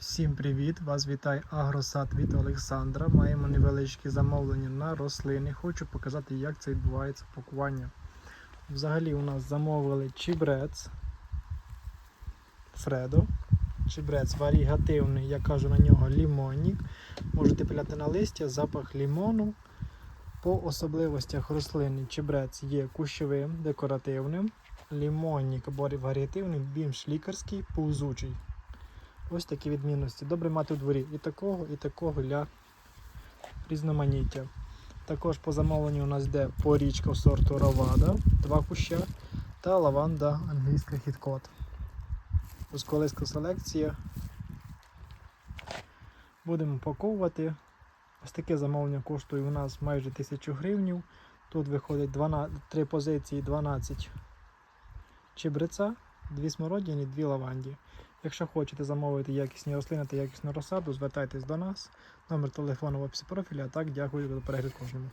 Всім привіт! Вас вітає Агросад від Олександра. Маємо невеличкі замовлення на рослини. Хочу показати, як це відбувається пакування. Взагалі у нас замовили чібрець Фредо. Чібрець варігативний, я кажу на нього лімонник. Можете пиляти на листя, запах лімону. По особливостях рослини чебрець є кущовим, декоративним, лімонник або варіативний, більш лікарський, повзучий. Ось такі відмінності. Добре мати у дворі і такого, і такого для різноманіття. Також по замовленню у нас йде порічка сорту Равада, два куща та лаванда англійська хіткот. Узколиска селекція. Будемо упаковувати. Ось таке замовлення коштує у нас майже 1000 гривень. Тут виходить 12, 3 позиції 12 чебреця, 2 смородини, 2 лаванді. Якщо хочете замовити якісні рослини та якісну розсаду, звертайтесь до нас. Номер телефону в описі профіля. А так, дякую за перегляд кожному.